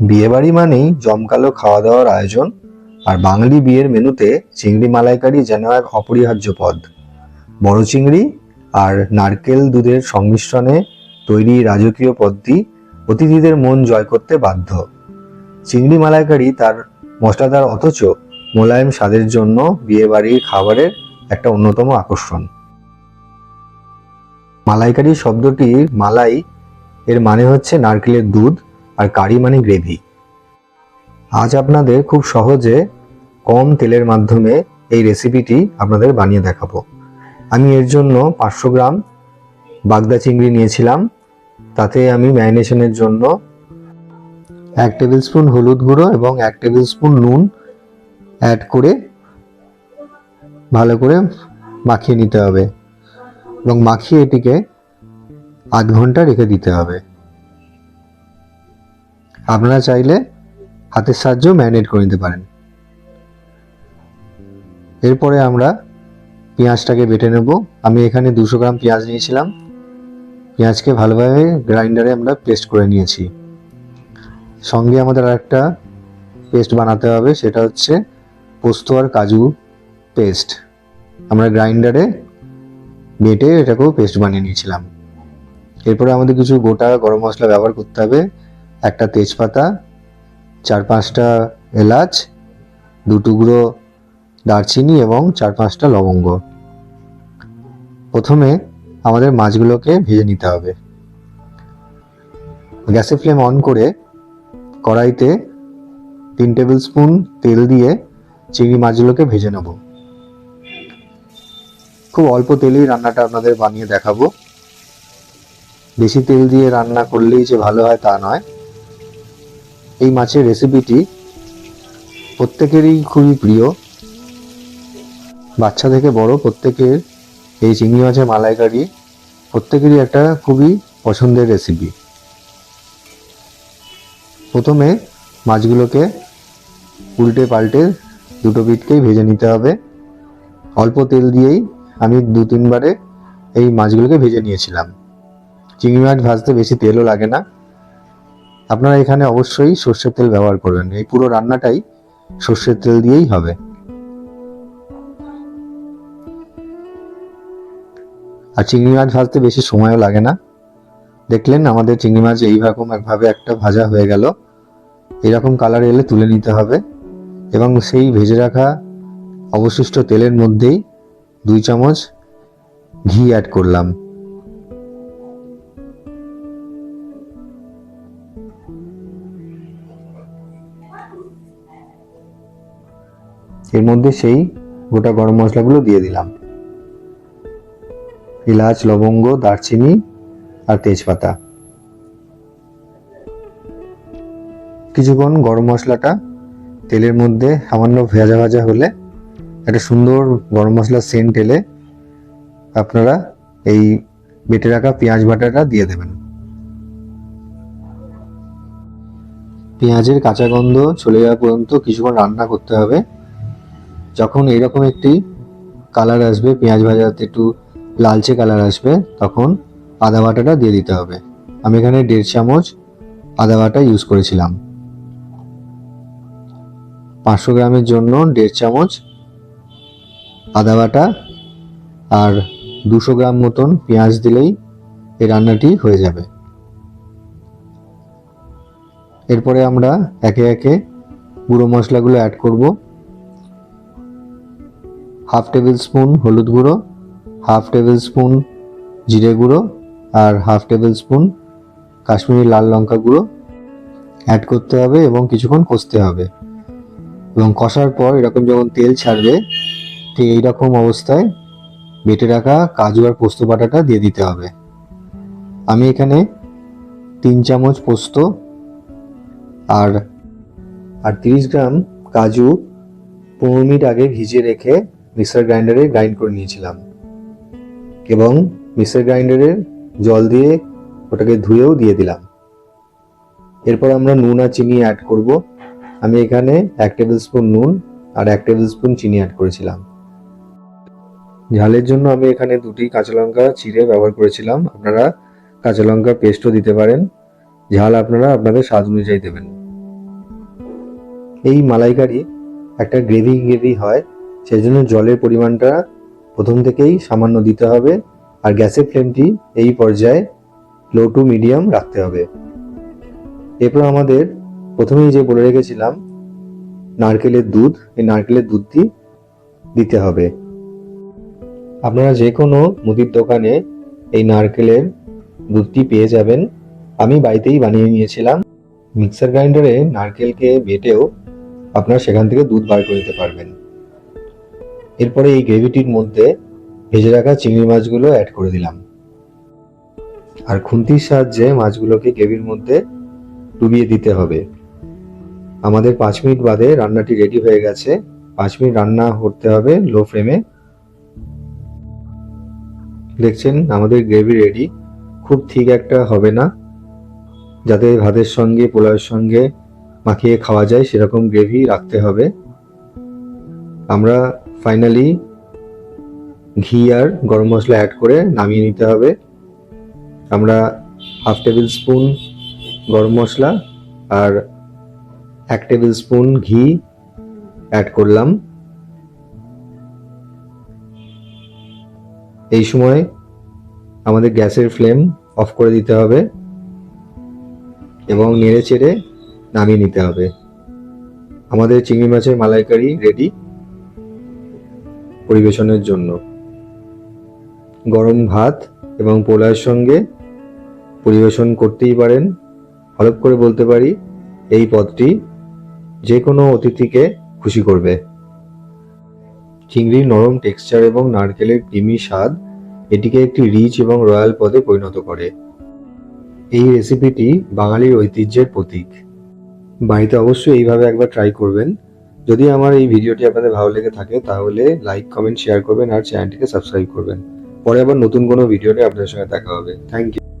বিয়েবাড়ি মানেই জমকালো খাওয়া দাওয়ার আয়োজন আর বাঙালি বিয়ের মেনুতে চিংড়ি মালাইকারি যেন এক অপরিহার্য পদ। বড় চিংড়ি আর নারকেল দুধের সংমিশ্রণে তৈরি রাজকীয় পদটি অতিথিদের মন জয় করতে বাধ্য। চিংড়ি মালাইকারি তার মশলাদার অথচ মোলায়েম স্বাদের জন্য বিয়েবাড়ির খাবারের একটা অন্যতম আকর্ষণ। মালাইকারি শব্দটির মালাই এর মানে হচ্ছে নারকেলের দুধ আর কারি মানে গ্রেভি। আজ আপনাদের খুব সহজে কম তেলের মাধ্যমে এই রেসিপিটি আপনাদের বানিয়ে দেখাবো। আমি এর জন্য পাঁচশো গ্রাম বাগদা চিংড়ি নিয়েছিলাম। তাতে আমি ম্যারিনেশনের জন্য এক টেবিল স্পুন হলুদ গুঁড়ো এবং এক টেবিল স্পুন নুন অ্যাড করে ভালো করে মাখিয়ে নিতে হবে এবং মাখিয়ে এটিকে আধ ঘণ্টা রেখে দিতে হবে। আপনারা চাইলে হাতের সাহায্যেও ম্যারিনেট করে নিতে পারেন। এরপরে আমরা পেঁয়াজটাকে বেটে নেব। আমি এখানে দুশো গ্রাম পেঁয়াজ নিয়েছিলাম। পেঁয়াজকে ভালোভাবে গ্রাইন্ডারে আমরা পেস্ট করে নিয়েছি। সঙ্গে আমাদের আরেকটা পেস্ট বানাতে হবে, সেটা হচ্ছে পোস্ত আর কাজু পেস্ট। আমরা গ্রাইন্ডারে বেটে এটাকেও পেস্ট বানিয়ে নিয়েছিলাম। এরপরে আমাদের কিছু গোটা গরম মশলা ব্যবহার করতে হবে। একটা তেজপাতা, চার পাঁচটা এলাচ, দু টুকরো দারচিনি এবং চার পাঁচটা লবঙ্গ। প্রথমে আমাদের মাছগুলোকে ভেজে নিতে হবে। গ্যাসের ফ্লেম অন করে কড়াইতে তিন টেবিল স্পুন তেল দিয়ে চিংড়ি মাছগুলোকে ভেজে নেব। খুব অল্প তেলেই রান্নাটা আপনাদের বানিয়ে দেখাবো। বেশি তেল দিয়ে রান্না করলেই যে ভালো হয় তা নয়। এই মাছের রেসিপিটি প্রত্যেকেরই খুবই প্রিয়। বাচ্চা থেকে বড় প্রত্যেকের এই চিংড়ি মাছের মালাইকারি প্রত্যেকেরই একটা খুবই পছন্দের রেসিপি প্রথমে মাছগুলোকে উল্টে পাল্টে দুটো পিঠকেই ভেজে নিতে হবে। অল্প তেল দিয়েই আমি দু তিনবারে এই মাছগুলোকে ভেজে নিয়েছিলাম। চিংড়ি মাছ ভাজতে বেশি তেলও লাগে না। আপনারা এখানে অবশ্যই সর্ষের তেল ব্যবহার করবেন। এই পুরো রান্নাটাই সর্ষের তেল দিয়েই হবে। আর চিংড়ি মাছ ভাজতে বেশি সময়ও লাগে না। দেখলেন আমাদের চিংড়ি মাছ এইরকম একভাবে একটা ভাজা হয়ে গেল। এরকম কালার এলে তুলে নিতে হবে এবং সেই ভেজে রাখা অবশিষ্ট তেলের মধ্যেই দুই চামচ ঘি অ্যাড করলাম। এর মধ্যে সেই গোটা গরম মশলাগুলো দিয়ে দিলাম। এলাচ, লবঙ্গ, দারচিনি আর তেজপাতা। কিছুক্ষণ গরম মশলাটা তেলের মধ্যে সামান্য ভেজা ভাজা হলে একটা সুন্দর গরম মশলার সেন্ট এলে আপনারা এই বেটে রাখা পেঁয়াজ বাটাটা দিয়ে দেবেন। পেঁয়াজের কাঁচা গন্ধ চলে যাওয়া পর্যন্ত কিছুক্ষণ রান্না করতে হবে। যখন এইরকম একটি কালার আসবে, পেঁয়াজ ভাজাতে একটু লালচে কালার আসবে, তখন আদা বাটাটা দিয়ে দিতে হবে। আমি এখানে দেড় চামচ আদা বাটা ইউজ করেছিলাম। পাঁচশো গ্রামের জন্য দেড় চামচ আদা বাটা আর দুশো গ্রাম মতন পেঁয়াজ দিলেই এই রান্নাটি হয়ে যাবে। এরপরে আমরা একে একে গুঁড়ো মশলাগুলো অ্যাড করব। হাফ টেবিল স্পুন হলুদ গুঁড়ো হাফ টেবিল স্পুন জিরে গুঁড়ো আর হাফ টেবিল স্পুন কাশ্মীরি লাল লঙ্কা গুঁড়ো অ্যাড করতে হবে এবং কিছুক্ষণ কষতে হবে। এবং কষার পর এরকম যখন তেল ছাড়বে, ঠিক এইরকম অবস্থায় বেটে রাখা কাজু আর পোস্ত বাটাটা দিয়ে দিতে হবে। আমি এখানে তিন চামচ পোস্ত আর আর তিরিশ গ্রাম কাজু পনেরো মিনিট আগে ভিজিয়ে রেখে মিক্সার গ্রাইন্ডারে গ্রাইন্ড করে নিয়েছিলাম। এবং মিক্সার গ্রাইন্ডারে জল দিয়ে ওটাকে ধুয়েও দিয়ে দিলাম। এরপর আমরা নুন আর চিনি অ্যাড করব। আমি এখানে এক টেবিল স্পুন নুন আর এক টেবিল স্পুন চিনি অ্যাড করেছিলাম। ঝালের জন্য আমি এখানে দুটি কাঁচা লঙ্কা চিড়ে ব্যবহার করেছিলাম। আপনারা কাঁচা লঙ্কা পেস্টও দিতে পারেন। ঝাল আপনারা আপনাদের স্বাদ অনুযায়ী দেবেন। এই মালাইকারি একটা গ্রেভি গ্রেভি হয় সেই জন্য জলের পরিমাণটা প্রথম থেকেই সামান্য দিতে হবে আর গ্যাসের ফ্লেমটি এই পর্যায়ে লো টু মিডিয়াম রাখতে হবে। এরপর আমাদের প্রথমেই যে বলে রেখেছিলাম, নারকেলের দুধ, এই নারকেলের দুধটি দিতে হবে। আপনারা যে কোনো মুদির দোকানে এই নারকেলের দুধটি পেয়ে যাবেন। আমি বাড়িতেই বানিয়ে নিয়েছিলাম। মিক্সার গ্রাইন্ডারে নারকেলকে বেটেও আপনারা সেখান থেকে দুধ বার করে নিতে পারবেন। এরপরে এই গ্রেভিটির মধ্যে ভেজে রাখা চিংড়ি মাছগুলো অ্যাড করে দিলাম। আর খুন্তির সাহায্যে মাছগুলোকে গ্রেভির মধ্যে ডুবিয়ে দিতে হবে। আমাদের পাঁচ মিনিট বাদে রান্নাটি রেডি হয়ে গেছে। পাঁচ মিনিট রান্না করতে হবে লো ফ্লেমে দেখছেন, আমাদের গ্রেভি রেডি খুব ঠিক একটা হবে না। যাতে ভাতের সঙ্গে, পোলাওয়ের সঙ্গে মাখিয়ে খাওয়া যায়, সেরকম গ্রেভি রাখতে হবে। আমরা ফাইনালি ঘি আর গরম মশলা অ্যাড করে নামিয়ে নিতে হবে। আমরা হাফ টেবিল স্পুন গরম মশলা আর এক টেবিল স্পুন ঘি অ্যাড করলাম। এই সময় আমাদের গ্যাসের ফ্লেম অফ করে দিতে হবে। এবং নেড়ে চেড়ে নামিয়ে নিতে হবে। আমাদের চিংড়ি মাছের মালাইকারি রেডি পরিবেশনের জন্য। গরম ভাত এবং পোলাওয়ের সঙ্গে পরিবেশন করতেই পারেন। হলপ করে বলতে পারি, এই পদটি যে কোনো অতিথিকে খুশি করবে। চিংড়ির নরম টেক্সচার এবং নারকেলের ক্রিমি স্বাদ এটিকে একটি রিচ এবং রয়্যাল পদে পরিণত করে। এই রেসিপিটি বাঙালির ঐতিহ্যের প্রতীক। বাড়িতে অবশ্যই এইভাবে একবার ট্রাই করবেন। যদি আমার এই ভিডিওটি আপনাদের ভালো লেগে থাকে, তাহলে লাইক কমেন্ট শেয়ার করবেন আর চ্যানেলটিকে সাবস্ক্রাইব করবেন। পরে আবার নতুন কোনো ভিডিওতে আপনাদের সঙ্গে দেখা হবে। Thank you